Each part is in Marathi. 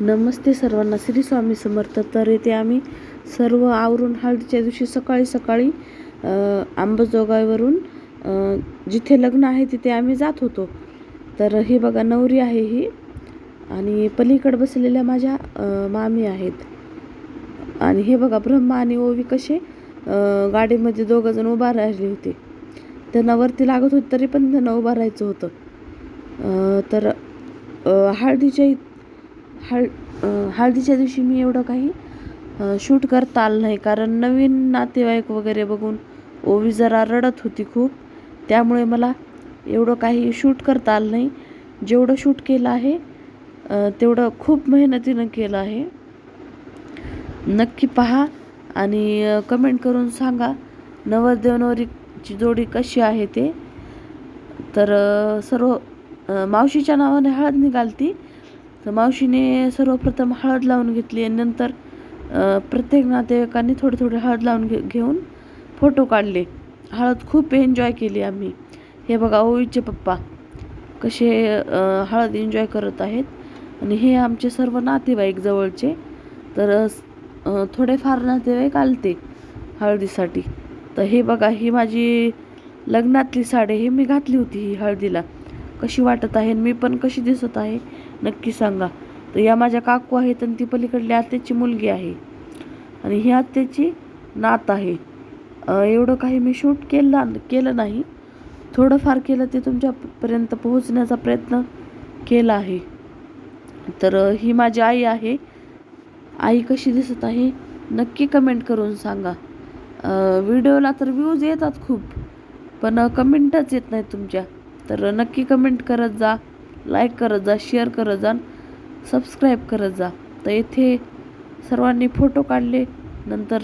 नमस्ते सर्वांना. श्री स्वामी समर्थ. तर येथे आम्ही सर्व आवरून हळदीच्या दिवशी सकाळी सकाळी आंबजोगाईवरून जिथे लग्न आहे तिथे आम्ही जात होतो. तर हे बघा नवरी आहे ही आणि पलीकडे बसलेल्या माझ्या मामी आहेत. आणि हे बघा ब्रह्मा आणि ओवी कसे गाडीमध्ये दोघंजण उभा राहिले होते. त्यांना वरती लागत होती तरी पण त्यांना उभं राहायचं होतं. तर हळदीच्या हळ हळदीच्या दिवशी मी एवढं काही शूट करता आलं नाही. कारण नवीन नातेवाईक वगैरे बघून ओवी जरा रडत होती खूप. त्यामुळे मला एवढं काही शूट करता आलं नाही. जेवढं शूट केलं आहे तेवढं खूप मेहनतीनं केलं आहे. नक्की पहा आणि कमेंट करून सांगा नवरदेवनवरीची जोडी कशी आहे ते. तर सर्व मावशीच्या नावाने हळद निघालती. तर मावशीने सर्वप्रथम हळद लावून घेतली आणि नंतर प्रत्येक नातेवाईकांनी थोडे थोडे हळद लावून घे घेऊन फोटो काढले. हळद खूप एन्जॉय केली आम्ही. हे बघा ओळीचे पप्पा कसे हळद एन्जॉय करत आहेत. आणि हे आमचे सर्व नातेवाईक जवळचे. तर थोडेफार नातेवाईक आलते हळदीसाठी. तर हे बघा ही माझी लग्नातली साडी ही मी घातली होती ही हळदीला. कशी वाटत आहे आणि मी पण कशी दिसत आहे नक्की सांगा. तर या माझ्या काकू आहेत आणि ती पलीकडली आत्याची मुलगी आहे. आणि ही आत्याची नात आहे. एवढं काही मी शूट केला केलं नाही. थोडंफार केलं ते तुमच्यापर्यंत पोहोचण्याचा प्रयत्न केला आहे. तर ही माझी आई आहे. आई कशी दिसत आहे नक्की कमेंट करून सांगा. व्हिडिओला तर व्ह्यूज येतात खूप पण कमेंटच येत नाहीत तुमच्या. तर नक्की कमेंट करत जा लाईक करत जा शेअर करत जा सबस्क्राईब करत जा. तर येथे सर्वांनी फोटो काढले नंतर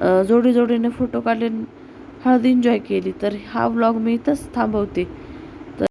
अ, जोडी जोडीने फोटो काढले हळद एन्जॉय केली. तर हा व्लॉग मी इथंच थांबवते.